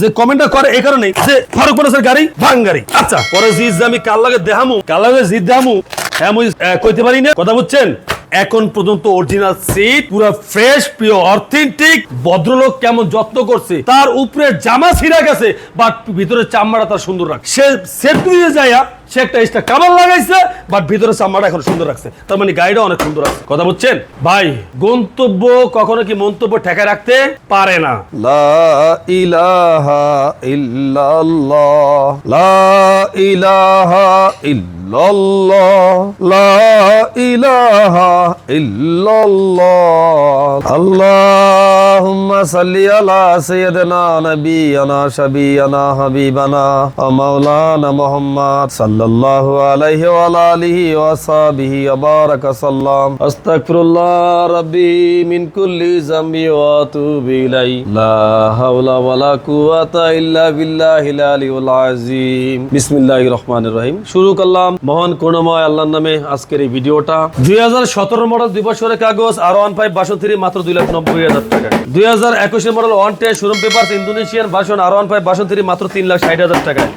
যে কমেন্টটা করে এই কারণে যে ফারুক মানুষের গাড়ি, ভাঙ গাড়ি। আচ্ছা পরে জিজ আমি কাল লাগে দেহামু কাল লাগে জিদ দেহামু হ্যাঁ কইতে পারি না। কথা বুঝছেন? এখন পর্যন্ত অরিজিনাল সিট পুরো ফ্রেশ প্রিয় অথেন্টিক ভদ্রলোক কেমন যত্ন করছে, তার উপরে জামা ছিঁড়া গেছে বাট ভিতরে চামড়া তার সুন্দর রাখ। সে সেট দিয়ে যাইয়া সে একটা এক্সট্রা কামাল লাগাইছে বাট ভিতরে চামড়া এখন সুন্দর রাখছে। তার মানে গাড়িটা অনেক সুন্দর আছে। কথা বুঝছেন? ভাই, গন্তব্য কখনো কি মন্তব্য ঠেকায় রাখতে পারে না। লা ইলাহা ইল্লাল্লাহ, লা ইলাহা ইল্লাল্লাহ, লা ইলাহা ইল্লাল্লাহ। আল্লাহুম্মা সাল্লি আলা সাইয়্যিদিনা শাবিয়ানা হাবিবানা মাওলানা মুহাম্মদ শুরু করলাম মহান করুণাময় আল্লাহর নামে আজকের এই ভিডিওটা। দুই হাজার সতেরো মডেল দুই বছরের কাগজ R one five version three মাত্র দুই লাখ নব্বই হাজার টাকা। দুই হাজার একুশের model one ten showroom paper Indonesian version R one five version three মাত্র তিন লাখ ষাট হাজার টাকায়।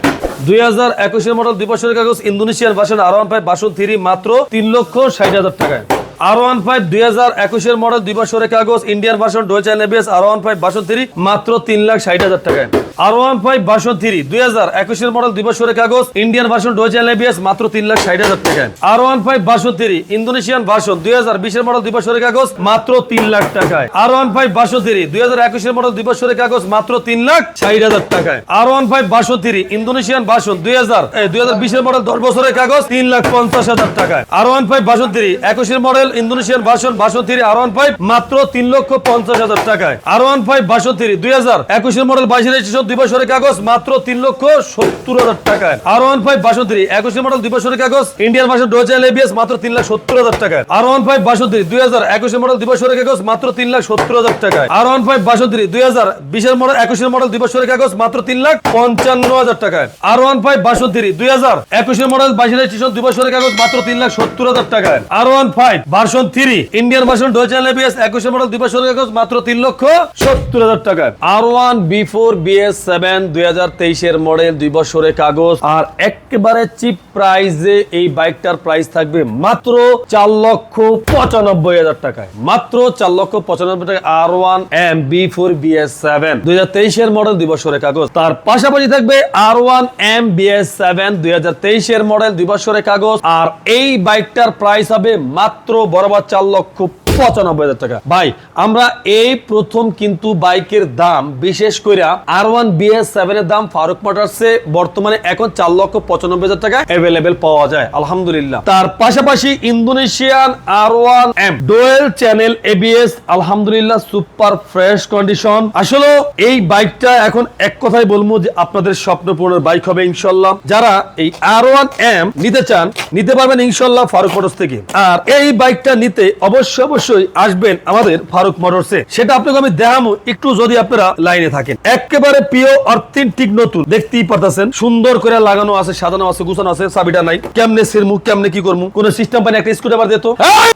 দুই হাজার একুশের মডেল দুই বছরের কাগজ Indonesian version R one five version three মাত্র তিন লক্ষ ষাট হাজার টাকায়। আর ওয়ান ফাইভ দুই হাজার একুশের মডেল দুই বছরের কাগজ ইন্ডিয়ান ভার্সন ডোয়েচার নেবিএস R one five version three মাত্র তিন লাখ ষাট হাজার টাকায়। R one five version three দুই হাজার একুশের মডেল দুই বছরের কাগজ ইন্ডিয়ান ভার্সন ডোয়েচার নেবিএস মাত্র তিন লাখ ষাট হাজার টাকায়। R one five version three Indonesian version দুই হাজার বিশের মডেল দুই বছরের কাগজ, মাত্র তিন লাখ টাকায়। R one five version three দুই হাজার একুশের মডেল দুই বছরের কাগজ, মাত্র তিন লাখ ষাট হাজার টাকায়। R one five version three Indonesian version দুই হাজার দুই হাজার বিশের মডেল দশ বছরের কাগজ, তিন লাখ পঞ্চাশ হাজার টাকায়। R one five version three একুশের model Indonesian version version three R one five মাত্র তিন লক্ষ পঞ্চাশ হাজার টাকায়। R one five version three দুই হাজার একুশের মডেল বাইশের দুই বছরের কাগজ, মাত্র তিন লক্ষ সত্তর হাজার টাকায়। R one five version three একুশের মডেল দুই বছরের কাগজ ইন্ডিয়ান ভার্সন ডোজাল এবিএস মাত্র তিন লাখ সত্তর হাজার টাকায়। আর ওয়ান ফাইভ বাসন দুই হাজার একুশের মডেল দুই বছরের কাগজ, মাত্র তিন লাখ সত্তর হাজার টাকায়। আর ওয়ান ফাইভ বাসন দুই হাজার বিশের মডেল, একুশের মডেল দুই বছরের কাগজ, মাত্র তিন লাখ পঞ্চান্ন হাজার টাকায়। আর ওয়ান ফাইভ বাসন দুই হাজার একুশের মডেল, বাইশের রেজিস্ট্রেশন দুই বছরের কাগজ, মাত্র তিন লাখ সত্তর হাজার টাকায়। R one five version three Indian version ডোজাল ABS একুশের মডেল দুই বছরের কাগজ, মাত্র তিন লক্ষ সত্তর হাজার টাকায়। R one B four BS seven দুই হাজার তেইশের মডেল দুই বছরের কাগজ, আর একেবারে চিপ প্রাইসে এই বাইকটার প্রাইস থাকবে মাত্র চার লক্ষ পঁচানব্বই হাজার টাকায়। মাত্র চার লক্ষ পঁচানব্বই R one M B four BS seven দুই হাজার তেইশের মডেল দুই বছরের কাগজ। তার পাশাপাশি থাকবে R one M BS seven দুই হাজার তেইশের মডেল দুই বছরের কাগজ। আর এই বাইকটার প্রাইস হবে মাত্র বরাবর চার লক্ষ পঁচানব্বই হাজার টাকা। ভাই, আমরা এই প্রথম কিন্তু বাইকের দাম, বিশেষ করে আর ওয়ান বিএস সেভেন এর দাম ফারুক মোটরসে বর্তমানে এখন চার লক্ষ পঁচানব্বই হাজার টাকা অ্যাভেলেবেল পাওয়া যায়। আলহামদুলিল্লাহ। তার পাশাপাশি Indonesian R one M ডোয়েল channel ABS আলহামদুলিল্লাহ সুপার ফ্রেশ কন্ডিশন আসলে এই বাইকটা এখন এক কথাই বলব যে আপনাদের স্বপ্ন পূরণের বাইক হবে ইনশাল্লাহ। যারা এই আর ওয়ান এম নিতে চান, নিতে পারবেন ইনশাল্লাহ ফারুক মোটরস থেকে। আর এই বাইকটা নিতে অবশ্যই অবশ্যই আসবেন আমাদের ফারুক মোটরসে। সেটা আপনাকে আমি দেখামো একটু যদি আপনারা লাইনে থাকেন। একেবারে প্রিয় অর্থেন্টিক নতুন। দেখতেই পারতেছেন, সুন্দর করে লাগানো আছে, সাজানো আছে, গুছানো আছে, চাবিটা নাই। কেমনে সিরমু কেমনে কি করব কোন সিস্টেম পানি একটা স্ক্রুড্রাইভার দিত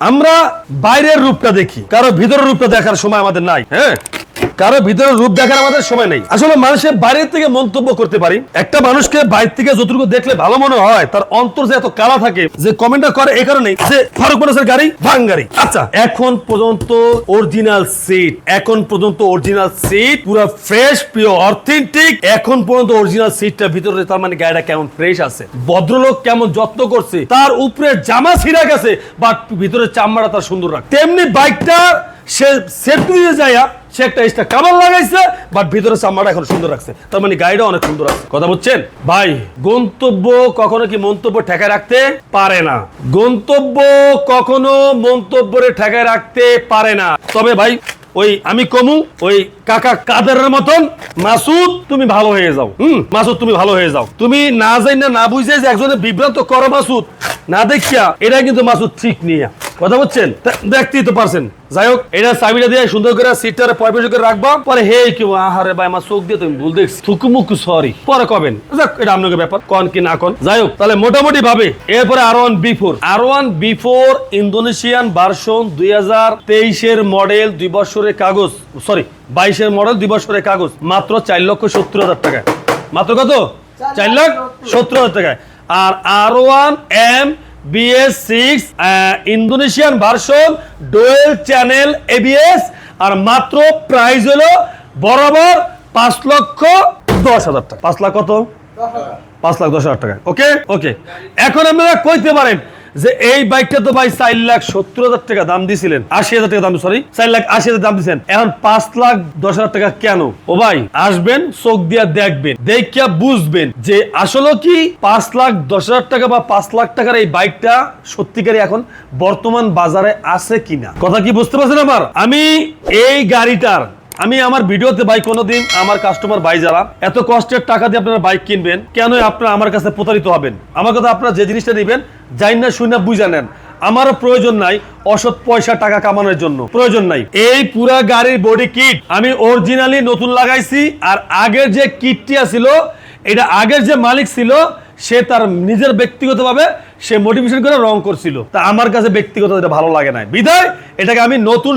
আমরা বাইরের রূপটা দেখি, কারও ভিতরের রূপটা দেখার সময় আমাদের নাই হ্যাঁ? কারও ভিতরের রূপ দেখার আমাদের সময় নেই। আসলে মানুষের বাইরের থেকে মন্তব্য করতে পারি। একটা মানুষকে বাইরে থেকে যতটুকু দেখলে ভালো মনে হয়, তার অন্তর যে এত কালা থাকে, যে কমেন্টটা করে এই কারণে যে ফারুক মানুষের গাড়ি ভাং গাড়ি। আচ্ছা এখন পর্যন্ত অরিজিনাল সিট এখন পর্যন্ত অরিজিনাল সিট পুরো ফ্রেশ পিওর অথেন্টিক এখন পর্যন্ত অরিজিনাল সিটটা ভিতরে তার মানে গাড়িটা কেমন ফ্রেশ আছে? ভদ্রলোক কেমন যত্ন করছে? তার উপরে জামা ছিঁড়া গেছে বাট ভিতরে চামড়া তার সুন্দর রাখ তেমনি বাইকটা সে সেট দিয়ে যায় সে একটা এক্সট্রা কামাল লাগাইছে বাট ভিতরে চামড়া এখন সুন্দর রাখছে। তার মানে গাড়িটা অনেক সুন্দর আছে। কথা বুঝছেন? ভাই, গন্তব্য কখনো কি মন্তব্য ঠেকায় রাখতে পারে না। গন্তব্য কখনো মন্তব্যরে ঠেকায় রাখতে পারে না। তবে ভাই, ওই আমি কমু, ওই কাকা কাদেরের মতন, মাসুদ, তুমি ভালো হয়ে যাও। হুম? মাসুদ, তুমি ভালো হয়ে যাও। তুমি না যাই না না বুঝে যে একজনের বিভ্রান্ত করো মাসুদ, না দেখিয়া এটা কিন্তু মাসুদ ঠিক নিয়ে। কথা বলছেন দেখতেই তো পারছেন। যাই হোক এটা চাবিটা দিয়ে সুন্দর করে সিটটারে পয়পেশ করে রাখবা। পরে হে কি আহারে ভাই আমার চোখ দিয়ে তুমি ভুল দেখছি। থুকুমুকু সরি পরে কবেন? যাক এটা আপনাকে ব্যাপার কন কি না কন। যাই হোক তাহলে মোটামুটি ভাবে এরপরে R one B four R one B four Indonesian version দুই হাজার তেইশের মডেল দুই বছরের কাগজ সরি বাইশের মডেল দুই বছরের কাগজ মাত্র চার লক্ষ সত্তর হাজার টাকায়। মাত্র কত? চার লাখ সত্তর। হাজার টাকায়। আর R one M BS six Indonesian version ডোয়েল channel ABS আর মাত্র প্রাইস হলো বরাবর পাঁচ লক্ষ দশ হাজার টাকা। পাঁচ লাখ কত? পাঁচ লাখ দশ হাজার টাকা। ওকে ওকে এখন আপনারা কইতে পারেন যে এই বাইকটা তো ভাই চার লাখ সত্তর হাজার টাকা দাম দিছিলেন, আশি হাজার টাকা দাম সরি চার লাখ আশি হাজার দাম দিচ্ছেন এখন পাঁচ লাখ দশ হাজার টাকা কেন? ও ভাই, আসবেন, চোখ দিয়া দেখবেন, দেখিয়া বুঝবেন যে আসলে কি পাঁচ লাখ দশ হাজার টাকা বা পাঁচ লাখ টাকার এই বাইকটা সত্যিকারই এখন বর্তমান বাজারে আছে কিনা? কথা কি বুঝতে পারছেন আমার? আমি এই গাড়িটার আমি আমার ভিডিওতে ভাই কোনোদিন আমার কাস্টমার ভাই যারা, এত কষ্টের টাকা দিয়ে আপনারা বাইক কিনবেন কেন আপনারা আমার কাছে প্রতারিত হবেন? আমার কথা আপনারা যে জিনিসটা নেবেন যাই না শুনে বুঝা নেন আমারও প্রয়োজন নাই অসৎ পয়সা টাকা কামানোর জন্য। প্রয়োজন নাই। এই পুরা গাড়ির বডি কিট আমি অরিজিনালি নতুন লাগাইছি, আর আগের যে কিটটি ছিল এটা আগের যে মালিক ছিল, সে তার নিজের ব্যক্তিগতভাবে সে মোটিভেশন করে রং করছিল। তা আমার কাছে ব্যক্তিগত এটা ভালো লাগে না বিদায় এটাকে আমি নতুন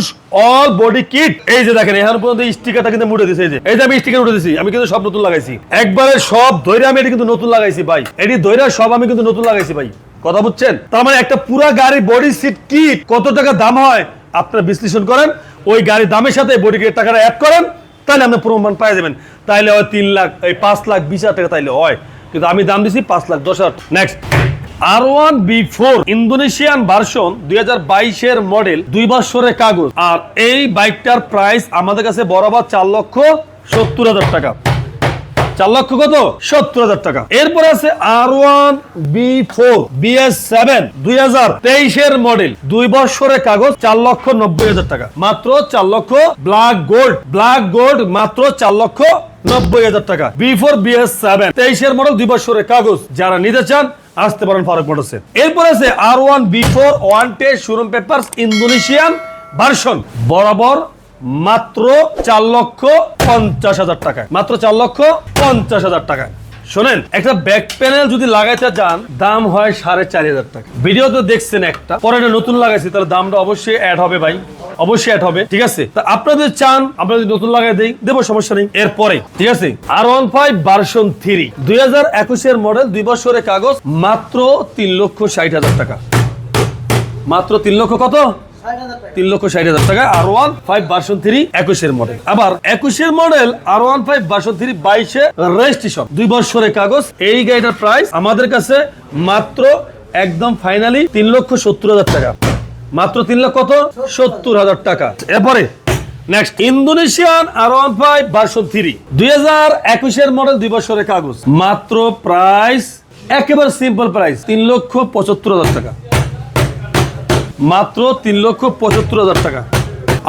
অল বডি কিট এই যে দেখেন, এখন পর্যন্ত স্টিকারটা কিন্তু মুড়ে দিছে, এই যে। এই যে আমি স্টিকার উঠে দিছি, আমি কিন্তু সব নতুন লাগাইছি। একবারে সব ধৈর্য আমি এটা কিন্তু নতুন লাগাইছি, ভাই। এটি ধৈর্য সব আমি কিন্তু নতুন লাগাইছি, ভাই। কথা বুঝছেন? তার মানে একটা পুরা গাড়ি বডি সিট কিট কত টাকা দাম হয়, আপনারা বিশ্লেষণ করেন। ওই গাড়ির দামের সাথে বডি কিট টাকাটা অ্যাড করেন, তাহলে আপনি প্রমাণ পাই যাবেন। তাইলে হয় তিন লাখ, এই পাঁচ লাখ, বিশ হাজার টাকা তাইলে হয়। কিন্তু আমি দাম দিছি পাঁচ লাখ, দশ হাজার। Next R one B four Indonesian version দুই বাইশের মডেল দুই বছরের কাগজ। আর এই বাইকটার প্রাইস আমাদের কাছে বরাবর চার লক্ষ সত্তর হাজার টাকা। চার লক্ষ কত? সত্তর হাজার টাকা। এরপর আছে R one B four BS seven দুই হাজার তেইশের মডেল দুই বছরের কাগজ চার লক্ষ নব্বই হাজার টাকা। মাত্র চার লক্ষ ব্ল্যাক গোল্ড ব্ল্যাক গোল্ড মাত্র চার লক্ষ নব্বই হাজার টাকা। বি ফোর বিএস সেভেন তেইশের মডেল দুই বছরের কাগজ। যারা নিতে চান, আসতে পারেন ফারুক আছে R one B four one ten showroom Indonesian version বরাবর মাত্র চার লক্ষ পঞ্চাশ হাজার টাকায়। মাত্র চার লক্ষ পঞ্চাশ হাজার টাকায়। শোনেন, একটা ব্যাক প্যানেল যদি লাগাইতে চান, দাম হয় সাড়ে চার হাজার টাকা। ভিডিও তো দেখছেন একটা, পরে নতুন লাগাইছি, তাহলে দামটা অবশ্যই অ্যাড হবে ভাই। অবশ্যই অ্যাড হবে, ঠিক আছে? তা আপনাদের চান আমরা যদি নতুন লাগাই দেই, দেবো সমস্যা নেই, এরপরে, ঠিক আছে? R one five version three দুই হাজার একুশের মডেল দুই বছরের কাগজ, মাত্র তিন লক্ষ ষাট হাজার টাকা। মাত্র তিন লক্ষ কত? তিন লক্ষ ষাট হাজার টাকা R one five version three একুশের মডেল আবার একুশের model R one five version three বাইশে রেজিস্ট্রেশন দুই বছরের কাগজ, এই গাড়িটার প্রাইস আমাদের কাছে মাত্র একদম ফাইনালি তিন লক্ষ সত্তর হাজার টাকা। মাত্র তিন লাখ কত? সত্তর হাজার টাকা। এরপরে next Indonesian R one five version three. দুই হাজার একুশের মডেল দুই বছরের কাগজ। মাত্র প্রাইস একেবারে সিম্পল প্রাইস তিন লক্ষ পঁচাত্তর হাজার টাকা। মাত্র তিন লক্ষ পঁচাত্তর হাজার টাকা।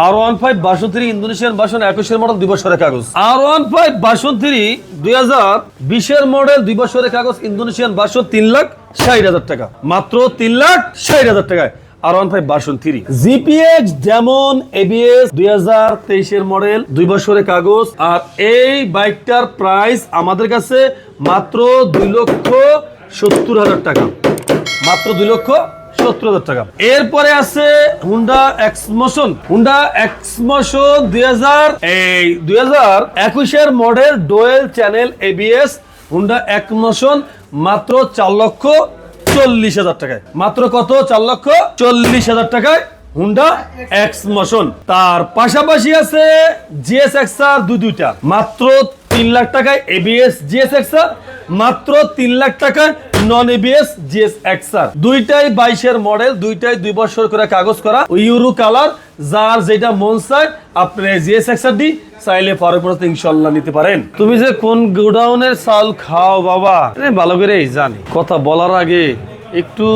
R one five version three, Indonesian version একুশের মডেল দুই বছরের কাগজ। R one five version three, দুই হাজার বিশের মডেল দুই বছরের কাগজ, ইন্দোনেশিয়ান বাসন তিন লাখ ষাট হাজার টাকা। মাত্র তিন লাখ ষাট হাজার টাকায়। R one five version three GPX যেমন এবিএস দুই হাজার তেইশের মডেল দুই বছরের কাগজ, আর এই বাইকটার প্রাইস আমাদের কাছে মাত্র দুই লক্ষ সত্তর হাজার টাকা। মাত্র দুই লক্ষ সত্তর হাজার টাকা। এরপরে আছে হুন্ডা এক্সমোশন হুন্ডা এক্সমোশন দুই হাজার, এই দুই হাজার একুশের model ডোয়েল channel ABS Honda X motion মাত্র চার লক্ষ চল্লিশ হাজার টাকায়। মাত্র কত? চার লক্ষ চল্লিশ হাজার টাকায় হুন্ডা এক্স মোশন তার পাশাপাশি আছে জিএস এক্সার দু দুইটা। মাত্র তিন লাখ টাকায় এবিএস জিএস এক্সার মাত্র তিন লাখ টাকায় নন এবিএস জিএস এক্সআর দুইটাই বাইশের মডেল দুইটাই দুই বছর করে কাগজ করা। ইউরো কালার, যার যেটা মন চায়, আপনি জিএস এক্সআর ডি চাইলে পরে ইনশাল্লাহ নিতে পারেন। তুমি যে কোন গোডাউনের চাল খাও বাবা ভালো করেই জানি। কথা বলার আগে একটু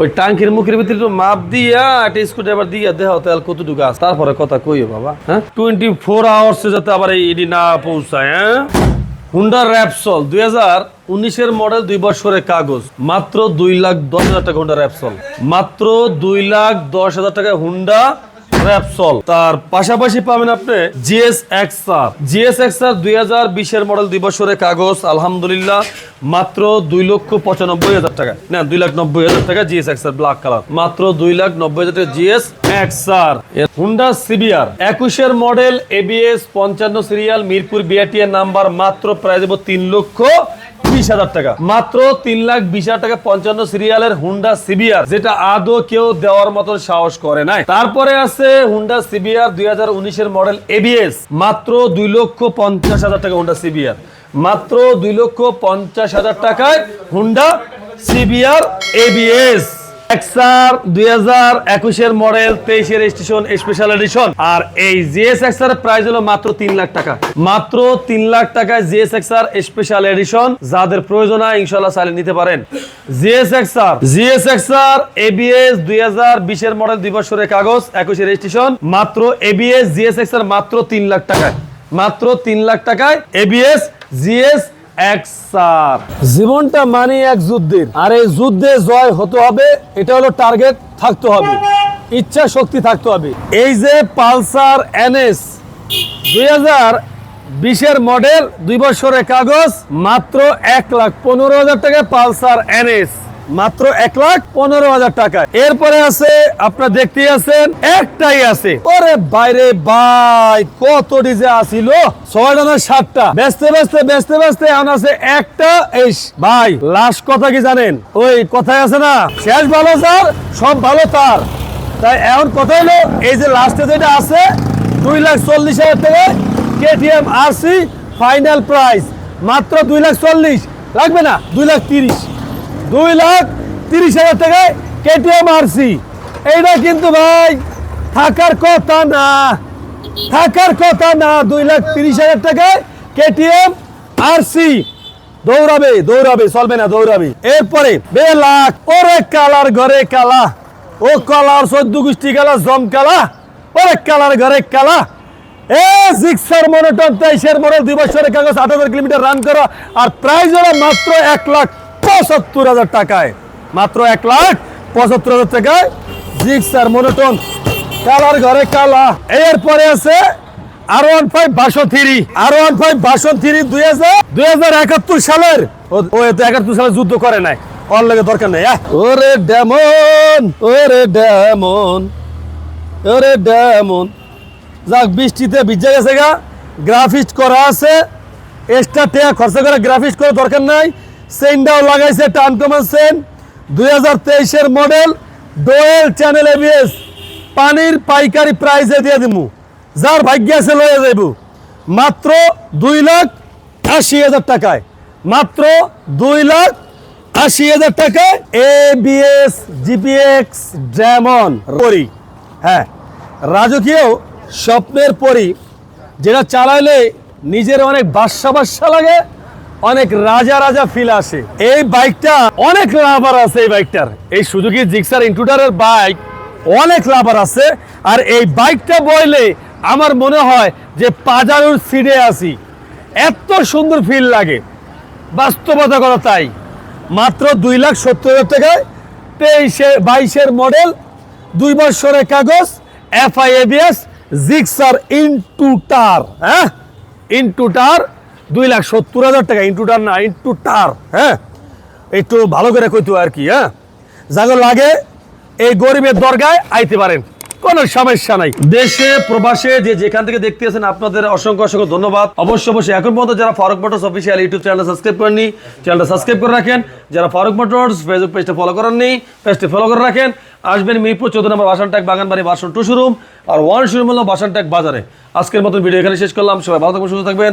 ওই টাঙ্কির মুখের ভিতরে একটু মাপ দিয়া, একটা স্ক্রুড্রাইভার দিয়া দেহ তেল কতটুকু আছে। তারপরে কথা কইও বাবা হ্যাঁ? টোয়েন্টি ফোর আওয়ার্স যাতে আবার এই না পৌঁছায় হ্যাঁ? হুন্ডা র্যাপসল দুই হাজার উনিশের মডেল দুই বছরের কাগজ। মাত্র দুই লাখ দশ হাজার টাকা হুন্ডা র্যাপসল মাত্র দুই লাখ দশ হাজার টাকা হুন্ডা র্যাপসল তার পাশাপাশি পাবেন আপনি জিএস এক্সআর জিএস এক্সআর দুই হাজার বিশের মডেল দুই বছরের কাগজ, আলহামদুলিল্লাহ। মাত্র দুই লক্ষ পঁচানব্বই হাজার টাকা। না, দুই লাখ নব্বই হাজার টাকা জিএস এক্সআর ব্ল্যাক কালার মাত্র দুই লাখ নব্বই হাজার টাকা জিএস এক্সআর হুন্ডা সিবিআর একুশের মডেল এবিএস পঞ্চান্ন সিরিয়াল মিরপুর বিআরটিএর নাম্বার। মাত্র প্রায় দেবো তিন লক্ষ বিশ হাজার টাকা। মাত্র তিন লাখ বিশ হাজার টাকা পঞ্চান্ন সিরিয়ালের হুন্ডা সিবিআর, যেটা আদৌ কেউ দেওয়ার মতো সাহস করে নাই। তারপরে আছে হুন্ডা সিবিআর দুই হাজার উনিশের মডেল এবিএস মাত্র দুই লক্ষ পঞ্চাশ হাজার টাকা হুন্ডা সিবিআর। মাত্র দুই লক্ষ পঞ্চাশ হাজার টাকায় হুন্ডা সিবিআর এবিএস এক্সআর দুই হাজার একুশের মডেল স্টেশন স্পেশাল এডিশন আর এই জিএস এক্সআর প্রাইস হলো মাত্র তিন লাখ টাকা। মাত্র তিন লাখ টাকায় জিএস এক্সআর স্পেশাল এডিশন যাদের প্রয়োজন হয় ইনশাল্লাহ চালিয়ে নিতে পারেন। GS XR GS XR ABS দুই হাজার বিশের মডেল দুই বছরের কাগজ, একুশের রেজিস্ট্রেশন মাত্র এবিএস জিএস এক্সআর মাত্র তিন লাখ টাকায়। মাত্র তিন লাখ টাকায় এবিএস জিএস জীবনটা মানে এক যুদ্ধের। আর এই যুদ্ধে জয় হতে হবে, এটা হলো টার্গেট থাকতে হবে। ইচ্ছা, শক্তি থাকতে হবে। এই যে পালসার এনএস, দুই হাজার বিশের মডেল দুই বছরের কাগজ, মাত্র এক লাখ পনেরো হাজার টাকা পালসার এনএস। মাত্র এক লাখ পনেরো হাজার টাকা। এরপরে আছে, আপনার দেখতেই আছেন, একটাই আছে। ওরে বাইরে ভাই, কত ডিজে আসিল? ছয়টা না সাতটা। ব্যস্তে ব্যস্তে ব্যস্তে ব্যস্তে এখন আছে একটা এই ভাই লাস্ট কথা কি জানেন? ওই কথায় আছে না, শেষ ভালো স্যার, সব ভালো তার। তাই এখন কথা হলো, এই যে লাস্টে যেটা আছে, দুই লাখ চল্লিশ হাজার টাকা কেটিএম আরসি ফাইনাল প্রাইস মাত্র দুই লাখ চল্লিশ, লাগবে না? দুই লাখ তিরিশ। দুই লাখ তিরিশ হাজার টাকায় কেটিএম আরসি এইটা কিন্তু ভাই, থাকার কথা না। থাকার কথা না, দুই লাখ তিরিশ হাজার টাকায় কেটিএম আরসি দৌড়াবে দৌড়াবে, চলবে না, দৌড়াবে। এরপরে বে লাখ ওরে কালার ঘরে কালা, ও কালার চোদ্দ গোষ্ঠী কালা, জম কালা, ওরে কালার ঘরে কালা। এ জিক্সার মনোটন তেইশের মডেল দুই বছরের কাগজ হাজার কিলোমিটার রান করা, আর প্রাইস হলো মাত্র এক লাখ পঁচাত্তর হাজার টাকায়। মাত্র এক লাখ পঁচাত্তর হাজার টাকায় জিক্সার মনোটন কালার ঘরে কালা। এরপরে আছে আর ওয়ান ফাইভ বাসো থ্রি আর ওয়ান ফাইভ বাসো থ্রি দুই হাজার দুই হাজার একাত্তর সালের। ও- এত একাত্তর সালে যুদ্ধ করে নাই। ওর লাগে দরকার নেই। ওরে ডেমন ওরে ডেমন ওরে ডেমন যাক, বৃষ্টিতে ভিজে গেছে গা। গ্রাফিক্স করা আছে। এক্সট্রা টেয়া খরচা করে গ্রাফিক্স করার দরকার নাই। সেন্ডাও লাগাইছে টান কমান দুই হাজার তেইশের মডেল ডোয়েল চ্যানেল এবিএস পানির পাইকারি প্রাইসে দিয়ে দিব যার ভাগ্য আছে লয়ে যাইব। মাত্র দুই লাখ আশি হাজার টাকায়। মাত্র দুই লাখ আশি হাজার টাকায় এবিএস জিপিএক্স ড্রামন পরি। হ্যাঁ। রাজকীয় স্বপ্নের পরি। যেটা চালাইলে নিজের অনেক বাসা বাসা লাগে অনেক রাজা রাজা ফিল আসে। এই বাইকটা অনেক লাভার আছে এই বাইকটার এই সুজুকি জিক্সার ইন্টুডারের বাইক অনেক লাভার আছে। আর এই বাইকটা বইলে আমার মনে হয় যে পাজারুর সিডে আসি এত সুন্দর ফিল লাগে। বাস্তবতা করা তাই। মাত্র দুই লাখ সত্তর হাজার টাকায় তেইশে, বাইশের মডেল দুই বছরের কাগজ এফআইএবিএস জিক্সার ইনটুটার হ্যাঁ? ইনটুটার দুই লাখ সত্তর হাজার টাকা ইনটুটার না ইনটুটার হ্যাঁ? একটু ভালো করে কইতো আর কি হ্যাঁ? যাগো লাগে এই গরিবের দরগায় আইতে পারেন, কোনো সমস্যা নাই। দেশে, প্রবাসে, যে যেখান থেকে দেখতে আছেন আপনাদের অসংখ্য অসংখ্য ধন্যবাদ। অবশ্যই অবশ্যই, এখন পর্যন্ত যারা Farooq motors official YouTube channel subscribe করেননি চ্যানেলটা সাবস্ক্রাইব করে রাখেন। যারা ফারুক মোটরস ফেসবুক পেজটা ফলো করেননি পেজটা ফলো করে রাখেন। আসবেন মিরপুর চৌদ্দ নম্বর বাসান ট্যাগ বাগানবাড়ি version two showroom R one showroom হলো বাসান ট্যাগ বাজারে। আজকের মতন ভিডিও এখানে শেষ করলাম। সবাই ভালো থাকবেন, সুস্থ থাকবেন।